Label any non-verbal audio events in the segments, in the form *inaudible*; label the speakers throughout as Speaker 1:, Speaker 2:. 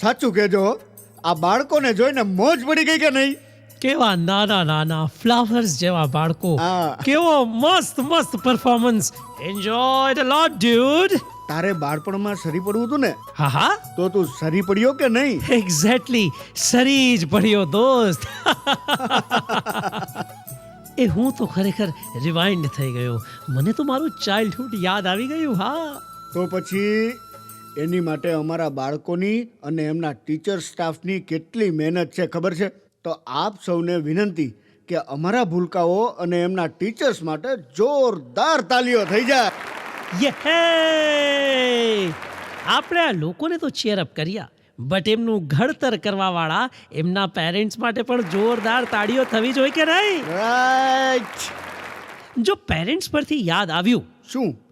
Speaker 1: સાચું કહેજો આ બાળકોને જોઈને મોજ પડી ગઈ કે નહીં?
Speaker 2: કેવા નાના નાના ફ્લાવર્સ જેવા બાળકો. કેવો મસ્ત મસ્ત performance enjoy the lot dude
Speaker 1: તારે બાળપણમાં સરી પડવું હતું ને?
Speaker 2: હા હા.
Speaker 1: તો તું સરી પડ્યો કે નહીં?
Speaker 2: એક્ઝેક્ટલી સરી જ પડ્યો દોસ્ત. એ હું તો ખરેખર રિવાઇન્ડ થઈ ગયો. મને તો મારું ચાઇલ્ડહુડ યાદ આવી ગયું હા.
Speaker 1: તો પછી એની માટે અમારા બાળકોની અને એમના ટીચર સ્ટાફની કેટલી મહેનત છે ખબર છે? તો આપ સૌને વિનંતી કે અમારા ભૂલકાઓ અને એમના ટીચર્સ માટે જોરદાર તાલીઓ થઈ જાય.
Speaker 2: યે આપણે આ લોકોને તો ચેરઅપ કર્યા બટ એમનું ઘડતર કરવાવાળા એમના પેરેન્ટ્સ માટે પણ જોરદાર તાળીઓ થવી જોઈએ કે નહીં?
Speaker 1: રાઈટ
Speaker 2: જો પેરેન્ટ્સ પરથી યાદ આવ્યું
Speaker 1: શું?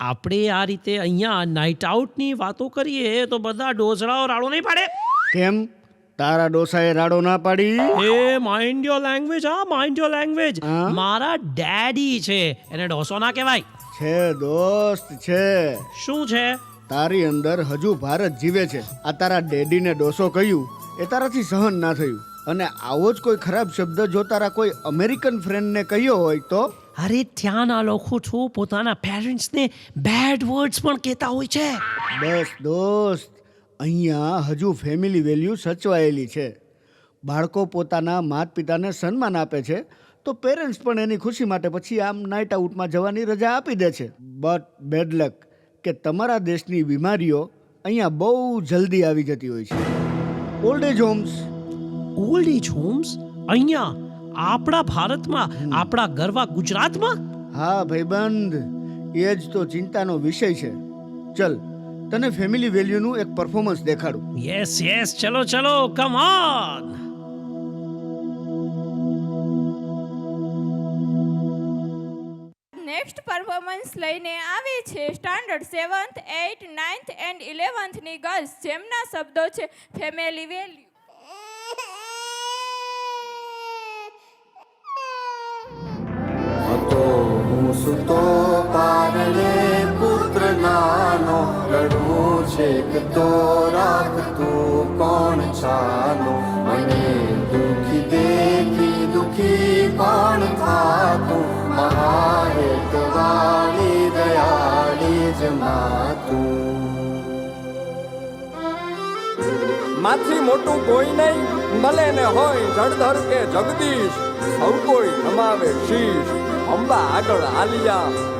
Speaker 2: આપણે આ રીતે અહીંયા નાઇટ આઉટની વાતો કરીએ તો બધા ડોસડાઓ રાડો નહીં પાડે.
Speaker 1: કેમ? તારા ડોસાએ રાડો ના પાડી?
Speaker 2: એ માઇન્ડ યોર લેંગ્વેજ હા માઇન્ડ યોર લેંગ્વેજ મારા ડેડી છે એને ડોસો ના કહેવાય.
Speaker 1: છે દોસ્ત છે.
Speaker 2: શું છે?
Speaker 1: તારી અંદર હજુ ભારત જીવે છે. આ તારા ડેડીને ડોસો કહ્યું એ તારાથી સહન ના થયું. અને આવો જ કોઈ ખરાબ શબ્દ જો તારા કોઈ અમેરિકન ફ્રેન્ડને કહ્યો હોય તો?
Speaker 2: અરે ત્યાંના લોકો છો. પોતાના પેરેન્ટ્સને બેડ વર્ડ્સ પણ કહેતા હોય છે.
Speaker 1: બસ દોસ્ત અહીંયા હજુ ફેમિલી વેલ્યુ સચવાયેલી છે. બાળકો પોતાના માત પિતાને સન્માન આપે છે તો પેરેન્ટ્સ પણ એની ખુશી માટે પછી આમ નાઇટ આઉટમાં જવાની રજા આપી દે છે. બટ બેડ લક કે તમારા દેશની બીમારીઓ અહીંયા બહુ જલ્દી આવી જતી હોય છે. Old age homes
Speaker 2: old age homes? અહીંયા આપણા ભારતમાં આપણા ગરવા ગુજરાતમાં?
Speaker 1: હા ભાઈબંધ એ જ તો ચિંતાનો વિષય છે. ચલ તને ફેમિલી વેલ્યુનું એક પરફોર્મન્સ દેખાડું.
Speaker 2: યસ યસ ચલો ચલો કમ ઓન
Speaker 3: નેક્સ્ટ પરફોર્મન્સ લઈને આવે છે standard seventh eight ninth and ઇલેવન્થની girls જેમના શબ્દો છે ફેમિલી વેલ્યુ
Speaker 4: સુતો પારણે પુત્ર નાનો લડવું છે કે તો રાખતું કોણ છાનો મને દુખી દેખી દુખી કોણ થાતું? મહાહેત વાળી દયાળી જ માતું
Speaker 5: માથી મોટું કોઈ નહીં મળે ને હોય જળધર કે જગદીશ. સૌ કોઈ નમાવે શીશ. અંબા આગળ આલિયા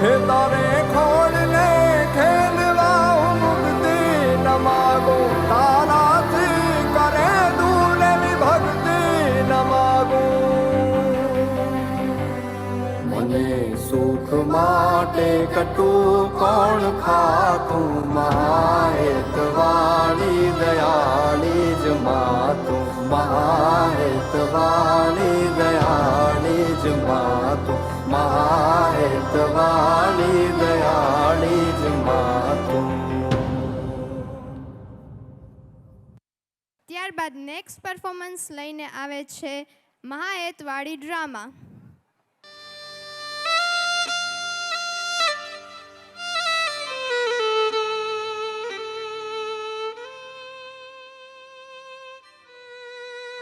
Speaker 5: હે તારે ખોડ ને ખેલવા હું મુક્તિ ન માગું, તારાથી કરે દૂર
Speaker 4: માટે કટું કોણ ખાતું મહાહેત વાળી દયાળી જ માતું મહાહેત વાળી દયાળી જ માતું મહાહેત વાળી
Speaker 6: નેક્સ્ટ પરફોર્મન્સ લઈને આવે છે મહાએતવાળી ડ્રામા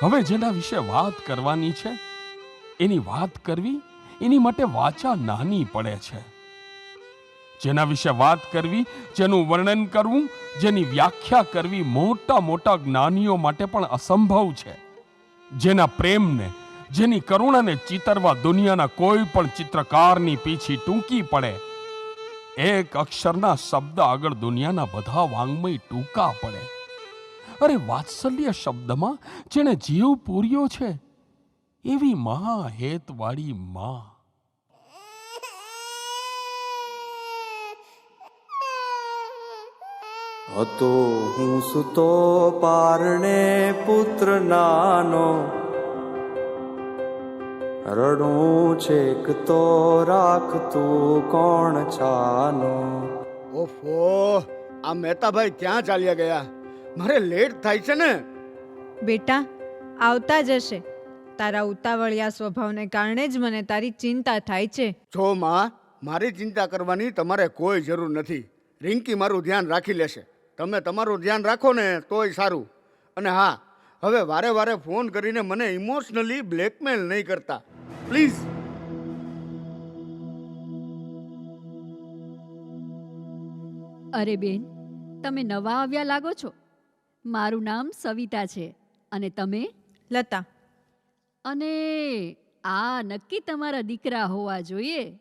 Speaker 7: હવે જેના વિશે વાત કરવાની છે, એની વાત કરવી એની માટે વાચા નાની પડે છે. જેના વિશે વાત કરવી, જેનું વર્ણન કરવું, જેની વ્યાખ્યા કરવી મોટા મોટા જ્ઞાનીઓ માટે પણ અસંભવ છે. જેના પ્રેમને, જેની કરુણાને ચિતરવા દુનિયાના કોઈ પણ ચિત્રકારની પીછી ટૂંકી પડે. એક અક્ષરના શબ્દ આગળ દુનિયાના બધા વાંગમય ટૂંકા પડે. અરે વાત્સલ્ય શબ્દમાં જેણે જીવ પૂર્યો છે, એવી મહાહેતવાળી માં.
Speaker 4: હતો હું સુતો પારણે પુત્ર નાનો. રણું છેક તો રાખતું કોણ છાનો.
Speaker 1: ઓફો આ મહેતાભાઈ ક્યાં ચાલ્યા ગયા? મારે લેટ થાય છે ને.
Speaker 8: બેટા આવતા જ હશે તારા ઉતાવળિયા સ્વભાવને કારણે જ મને તારી ચિંતા થાય છે.
Speaker 1: જો માં મારી ચિંતા કરવાની તમારે કોઈ જરૂર નથી. રિંકી મારું ધ્યાન રાખી લેશે. તમે તમારું ધ્યાન રાખો ને તોય સારું. અને હા હવે વારે વારે ફોન કરીને મને ઇમોશનલી બ્લેકમેલ નહીં કરતા. પ્લીઝ.
Speaker 9: અરે બેન તમે નવા આવ્યા લાગો છો. મારું નામ સવિતા છે. અને તમે?
Speaker 8: લતા.
Speaker 9: અને આ નક્કી તમારા દીકરા હોવા જોઈએ.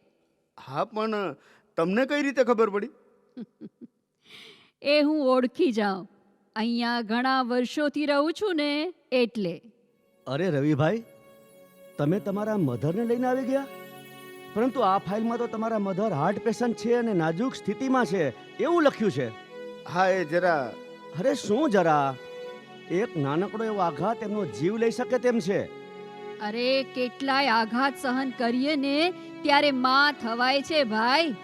Speaker 1: હા પણ તમને કઈ રીતે ખબર પડી? *laughs*
Speaker 9: એ હું ઓળખી જાઉં. અહીંયા ઘણા વર્ષોથી રહું છું ને એટલે.
Speaker 10: અરે રવિભાઈ તમે તમારા મધરને લઈને આવી ગયા? પરંતુ આ ફાઇલમાં તો તમારા મધર હાર્ટ પેશન્ટ છે અને નાજુક સ્થિતિમાં છે. એવું લખ્યું છે.
Speaker 1: હા એ જરા.
Speaker 10: અરે શું જરા? એક નાનકડો એવો આઘાત એમનો જીવ લઈ શકે તેમ છે.
Speaker 9: અરે કેટલાય આઘાત સહન કરીએ ને ત્યારે માં થવાય છે ભાઈ.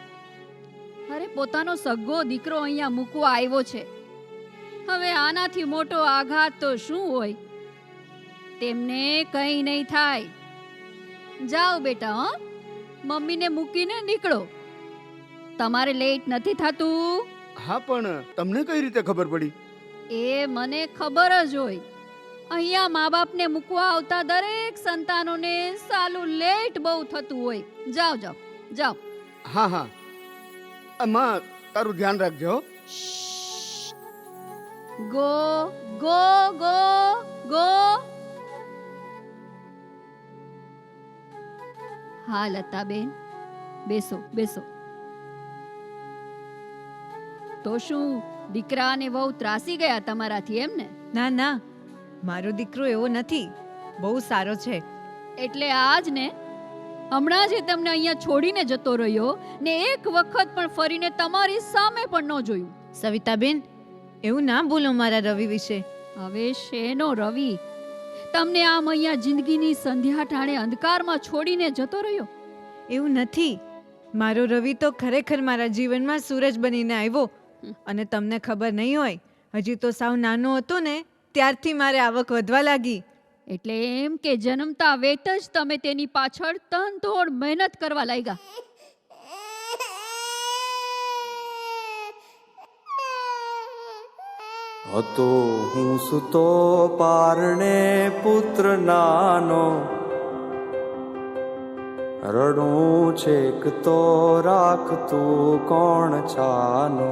Speaker 9: અરે પોતાનો સગ્ગો દીકરો અહીંયા મૂકવા આવ્યો છે. હવે આનાથી મોટો આઘાત તો શું હોય? તેમને કંઈ નહીં થાય. જાઓ બેટા હો? મમ્મીને મૂકીને નીકળો. તમારે લેટ નથી થતું?
Speaker 1: હા પણ તમને કઈ રીતે ખબર પડી?
Speaker 9: એ મને ખબર જ હોય. અહીંયા મા બાપને મૂકવા આવતા દરેક સંતાનોને સાલું લેટ બહુ થતું હોય. જાઓ જાઓ જાઓ.
Speaker 1: હા હા. માં તારું ધ્યાન રાખજો હો.
Speaker 9: Go go go go. હા લતાબેન. બેસો બેસો. તો શું દીકરા અને વહુ ત્રાસી ગયા તમારાથી એમ ને?
Speaker 8: ના ના. મારો દીકરો એવો નથી. બહુ સારો છે.
Speaker 9: એટલે આજ ને હમણાં જે તમને અહીંયા છોડીને જતો રહ્યો ને એક વખત પણ ફરીને તમારી સામે પણ ન જોયું.
Speaker 8: સવિતાબેન એવું ના બોલો મારા રવિ વિશે.
Speaker 9: હવે શેનો રવિ? તમને આમ અહીંયા જિંદગીની સંધ્યા ટાણે અંધકારમાં છોડીને જતો રહ્યો?
Speaker 8: એવું નથી. મારો રવિ તો ખરેખર મારા જીવનમાં સૂરજ બનીને આવ્યો અને તમને ખબર નહીં હોય હજી તો સાવ નાનો હતો ને ત્યારથી મારે આવક વધવા લાગી.
Speaker 9: એટલે એમ કે જન્મતા વેત જ તમે તેની પાછળ તન તોડ મહેનત કરવા લાગ્યા.
Speaker 4: હતો હું સુતો પારણે પુત્ર નાનો. રડું છેક તો રાખતું કોણ છાનો.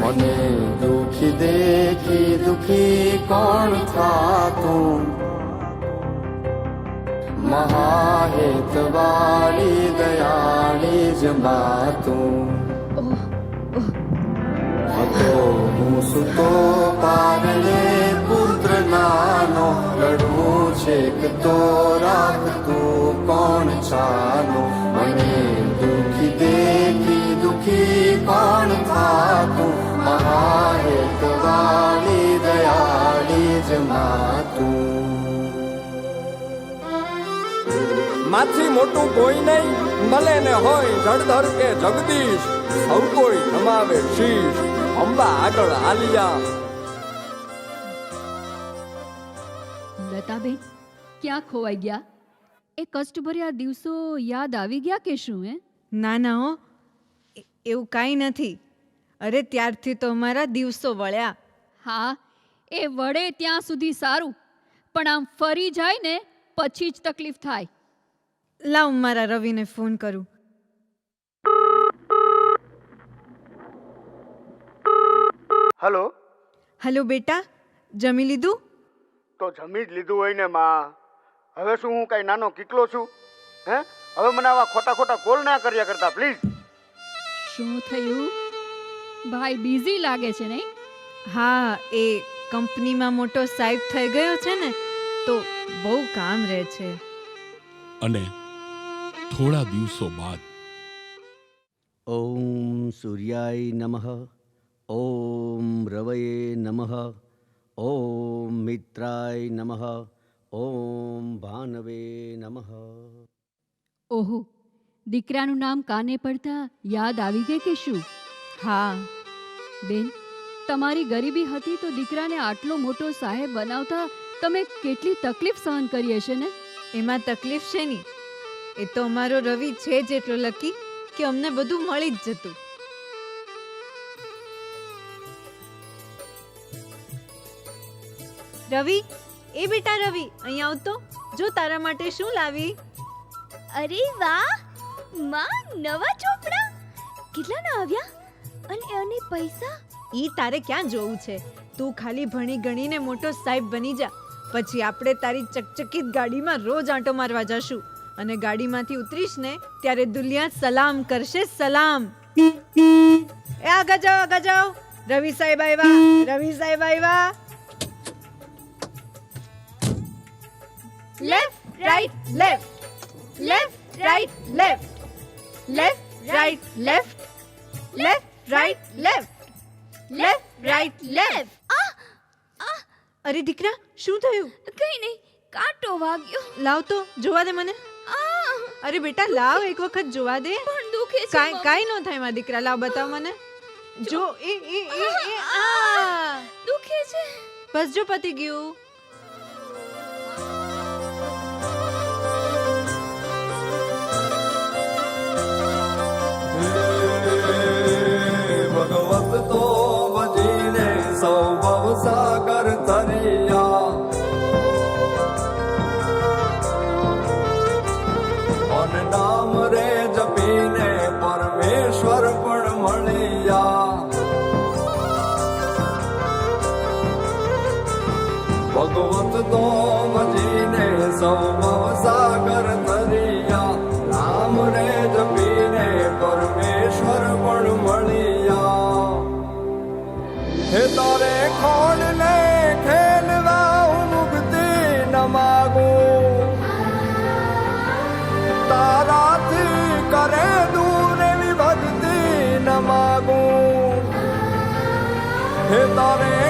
Speaker 4: મને દુખી દેખી દુખી કોણ થાતું? મહાહેતવાળી દયાળી જ માતું. હતો હું સુતો પારણે પુત્ર નાનો રડવું છેક તો રાખતું કોણ છાનો મને દુખી દેખી દુખી કોણ થાતું દયાળી જ
Speaker 5: માથી મોટું કોઈ નહીં મળે ને હોય જળધર કે જગદીશ સૌ કોઈ નમાવે શીશ અંબા આગળ આલિયા
Speaker 9: લતાબેન ક્યાં ખોવાઈ ગયા? એ કષ્ટભર્યા દિવસો યાદ આવી ગયા કે શું હે?
Speaker 8: ના ના હો. એવું કાંઈ નથી. અરે ત્યારથી તો અમારા દિવસો વળ્યા.
Speaker 9: હા એ વળે ત્યાં સુધી સારું. પણ આમ ફરી જાય ને પછી જ તકલીફ થાય.
Speaker 8: લાવ મારા રવિને ફોન કરું.
Speaker 1: હલો?
Speaker 8: હલો બેટા જમી લીધું?
Speaker 1: તો જમી જ લીધું હોય ને માં. હવે શું હું કાંઈ નાનો કીકલો છું? હે? હવે મને આવા ખોટા ખોટા કોલ ના કર્યા કરતા પ્લીઝ.
Speaker 9: શું થયું? ભાઈ બિઝી લાગે છે નહીં?
Speaker 8: હા એ કંપનીમાં મોટો સાહેબ થઈ ગયો છે ને તો બહુ કામ રહે છે.
Speaker 7: અને થોડા દિવસો બાદ
Speaker 10: ઓમ સૂર્યાય નમઃ ઓમ રવયે નમઃ ઓમ મિત્રાય નમઃ ઓમ ભાનવે નમઃ.
Speaker 9: ઓહો દીકરાનું નામ કાને પડતા યાદ આવી ગઈ કે શું?
Speaker 8: હા.
Speaker 9: બેન તમારી ગરીબી હતી તો દીકરાને આટલો મોટો સાહેબ બનાવતા તમે કેટલી તકલીફ સહન કરી હશે ને?
Speaker 8: એમાં તકલીફ છે ની. એ તો અમારો રવિ છે જ એટલો લકી કે અમને બધું મળી જ જતું. રવિ એ બેટા રવિ અહીંયા આવતો. જો તારા માટે શું લાવી?
Speaker 11: અરે વાહ! માં નવા ચોપડા. કેટલાના આવ્યા? અને અને પૈસા?
Speaker 8: ઈ તારે ક્યાં જોવું છે? તું ખાલી ભણી ગણીને મોટો સાહેબ બની જા. પછી આપણે તારી ચકચકિત ગાડીમાં રોજ આંટો મારવા જશું. અને ગાડીમાંથી ઉતરીશ ને ત્યારે દુલિયા સલામ કરશે સલામ. એ આગળ જાઓ આગળ જાઓ. રવિ સાહેબ આવ્યા રવિ સાહેબ આવ્યા. Left right left left right left left right left left right left left right left અરે દીકરા શું થયું?
Speaker 11: કઈ નહીં કાંટો વાગ્યો.
Speaker 8: લાવ તો જોવા દે મને. અરે બેટા લાવ એક વખત જોવા દે.
Speaker 11: પણ દુખે છે
Speaker 8: કાઈ. કાઈ નો થાય મા દીકરા લાવ બતાવ મને. જો. એ એ એ એ આ.
Speaker 11: દુખે છે.
Speaker 8: બસ જો પતી ગયું.
Speaker 4: ભગવત તો ભજીને સૌ સાગર તરિયા રામ રે જપીને પરમેશ્વર પણ મળ્યા હે તારે ખોડ ને ખેલવા હું મુક્તિ ન માગું તારાથી કરે તારે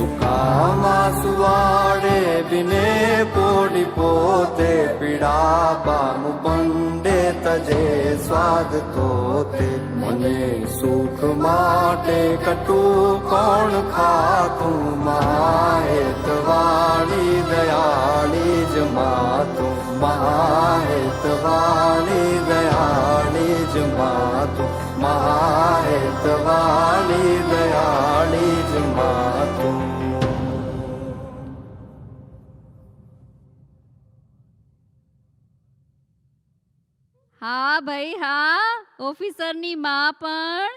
Speaker 4: સુકામાં સુવાડે બિને પોડી પોતે પીડા પામ પંડે તજે સ્વાદ તોતે મને સુખ માટે કટું કોણ ખાતું મહાહેતવાળી દયાળી જ માતું મહાહેતવાળી દયાળી જ માતું મહાહેતવાળી દયાળી જ
Speaker 9: હા ભાઈ હા ઓફિસરની માં પણ.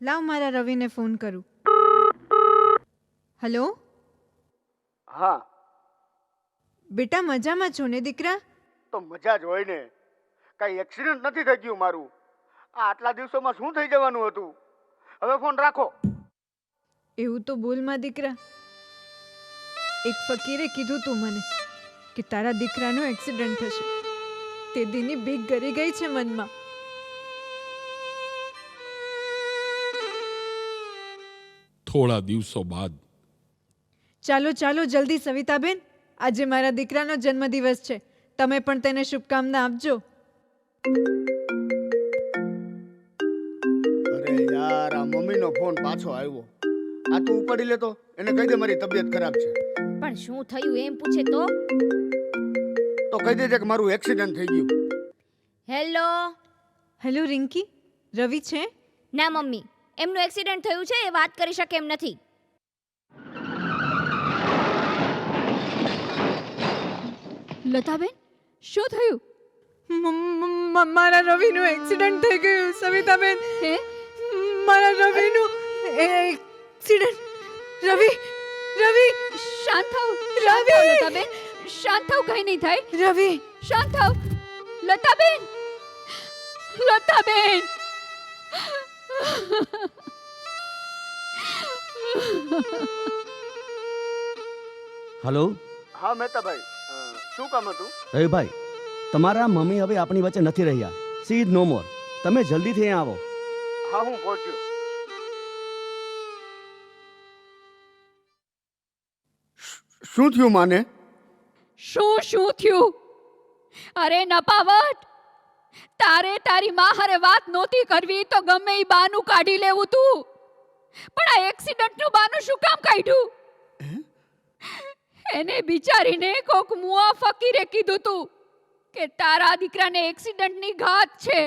Speaker 8: લાવ મારા રવિને ફોન કરું. હલો?
Speaker 1: હા.
Speaker 8: બેટા મજામાં છો ને દીકરા?
Speaker 1: તો મજા જ હોય ને. કાંઈ એક્સિડન્ટ નથી થઈ ગયું મારું. આ આટલા દિવસોમાં શું થઈ જવાનું હતું? હવે ફોન રાખો.
Speaker 8: એવું તો બોલમાં દીકરા. એક ફકીરે કીધું તું મને કે તારા દીકરાનો એક્સિડન્ટ થશે. તે દીની ભીખ ગરી ગઈ છે મનમાં.
Speaker 7: થોડા દિવસો બાદ.
Speaker 8: ચાલો ચાલો જલ્દી સવિતાબેન. આજે મારા દીકરાનો જન્મદિવસ છે. તમે પણ તેને શુભકામના આપજો.
Speaker 1: અરે યાર આ મમ્મીનો ફોન પાછો આવ્યો. આ તું ઉપાડી લેતો. એને કહી દે મારી તબિયત ખરાબ છે.
Speaker 9: પણ શું થયું એમ પૂછે તો?
Speaker 1: તો કહી દેજે કે મારું એક્સિડન્ટ થઈ ગયું.
Speaker 9: હેલો?
Speaker 8: હેલો રિંકી. રવિ છે?
Speaker 9: ના મમ્મી. એમનું એક્સિડન્ટ થયું છે એ વાત કરી શકે એમ નથી. લતાબેન શું થયું?
Speaker 8: મારા રવિનું એક્સિડન્ટ થઈ ગયું સવિતાબેન. મારા રવિનું એક્સિડન્ટ રવિ રવિ
Speaker 9: શાંત થાવ રવિ લતાબેન. શાંત થાવ કઈ નહીં થાય.
Speaker 8: રવિ
Speaker 9: શાંત થાવ લતાબેન. લતાબેન.
Speaker 10: હેલો?
Speaker 1: હા મહેતાભાઈ. શું કામ હતું?
Speaker 10: રવિભાઈ તમારા મમ્મી હવે આપણી વચ્ચે નથી રહ્યા. She is no more. તમે જલ્દીથી અહીંયા આવો.
Speaker 1: હા હું પહોંચ્યો. શું થયું માને?
Speaker 9: શું શું થયું? અરે નપાવટ! તારે તારી માં હારે વાત નહોતી કરવી તો ગમે એ બાનું કાઢી લેવું તું. પણ આ એક્સિડન્ટનું બાનું શું કામ કાઢ્યું? એને બિચારીને કોક મુઆ ફકીરે કીધું તું કે તારા દીકરાને એક્સિડન્ટની ઘાત છે.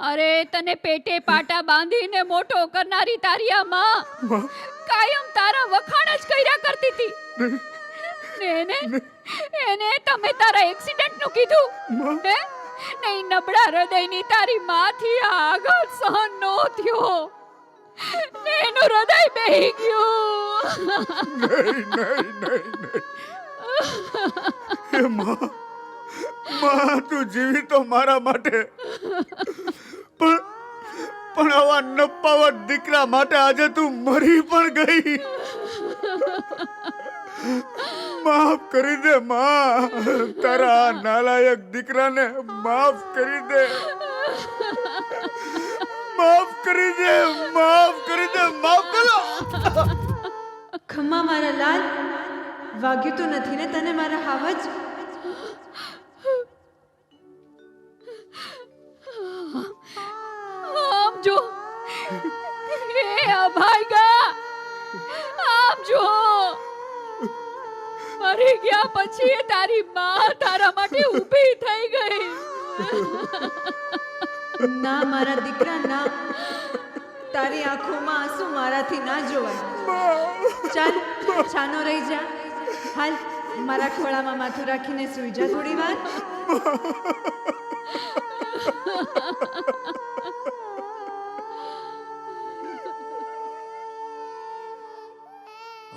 Speaker 9: અરે તને પેટે પાટા બાંધીને મોટો કરનારી તારી આ માં કાયમ તારા વખાણ જ કર્યા કરતી હતી. એને એને તમે તારા એક્સિડન્ટનું કીધું. હે નહીં નબળા હૃદયની તારી માથી આ આઘાત સહન નો થયો. ને એનું હૃદય બેહી ગયું.
Speaker 1: એ માં માં તું જીવી તો મારા માટે. પણ પણ આવા નપાવટ દીકરા માટે આજે તું મરી પણ ગઈ. માફ કરી દે માં તારા નાલાયક દીકરાને માફ કરી દે. માફ કરી દે, માફ કરી દે, માફ કરો.
Speaker 8: ખમ્મા મારા લાલ. વાગ્યું તો નથી ને તને મારા હાવજ?
Speaker 9: આમ મરી ગયા પછી તારી માં તારા માટે ઊભી થઈ ગઈ.
Speaker 8: ના, મારા દીકરા, ના. તારી આંખોમાં આંસુ મારાથી ના જોવાય. ચાલ, છાનો રહી જા. હાલ, મારા ખોળામાં માથું રાખીને સૂઈ જા થોડી વાર.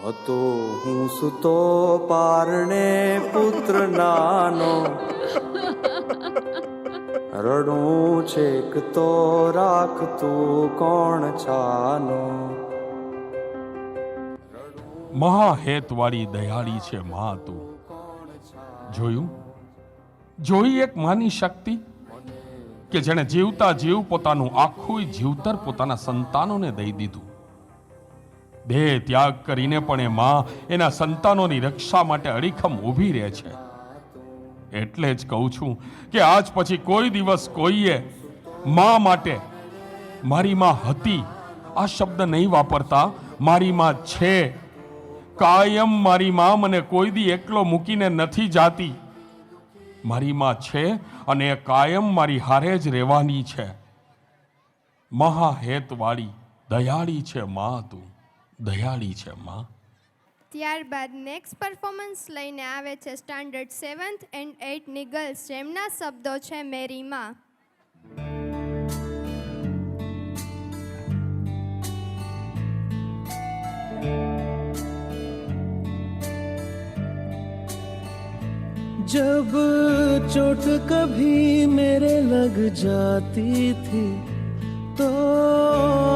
Speaker 12: હતો હું સુતો પારણે પુત્ર નાનો. રડું છેક તો રાખતું કોણ છાનો.
Speaker 7: મહાહેતવાળી દયાળી છે મા તું. જોયું? જોઈ એક માની શક્તિ? કે જેણે જીવતા જીવ પોતાનું આખું જીવતર પોતાના સંતાનોને દઈ દીધું. દેહ ત્યાગ કરીને પણ એ માં એના સંતાનોની રક્ષા માટે અડીખમ ઊભી રહે છે. એટલે જ કહું છું કે આજ પછી કોઈ દિવસ કોઈએ માં માટે મારી માં હતી આ શબ્દ નહીં વાપરતા. મારી માં છે. કાયમ મારી માં મને કોઈ દી એકલો મૂકીને નથી જાતી. મારી માં છે અને એ કાયમ મારી હારે જ રહેવાની છે. મહાહેતવાળી, દયાળી છે માં તું. દયાળી છે માં
Speaker 6: ત્યારબાદ નેક્સ્ટ પરફોર્મન્સ લઈને આવે છે સ્ટાન્ડર્ડ સેવન્થ એન્ડ એઇટની ગર્લ્સ જેમના શબ્દો છે મેરી માં
Speaker 12: जब चोट कभी मेरे लग जाती थी तो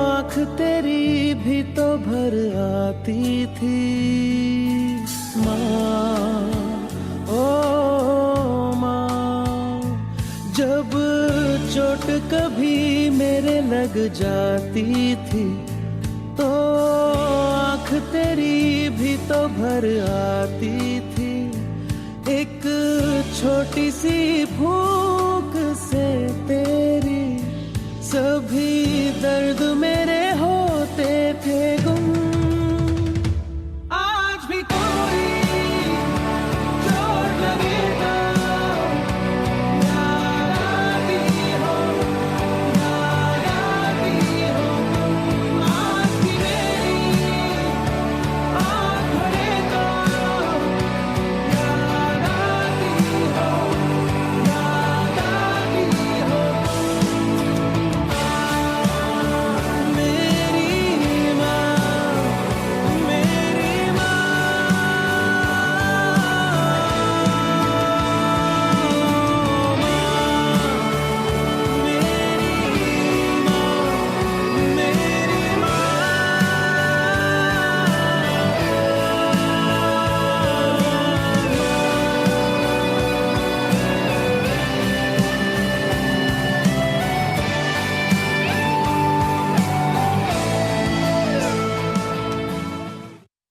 Speaker 12: आँख तेरी भी तो भर आती थी माँ ओ माँ जब चोट कभी मेरे लग जाती थी तो आँख आंख तेरी भी तो भर आती थी एक छोटी सी फूक से तेरी सभी दर्द मेरे होते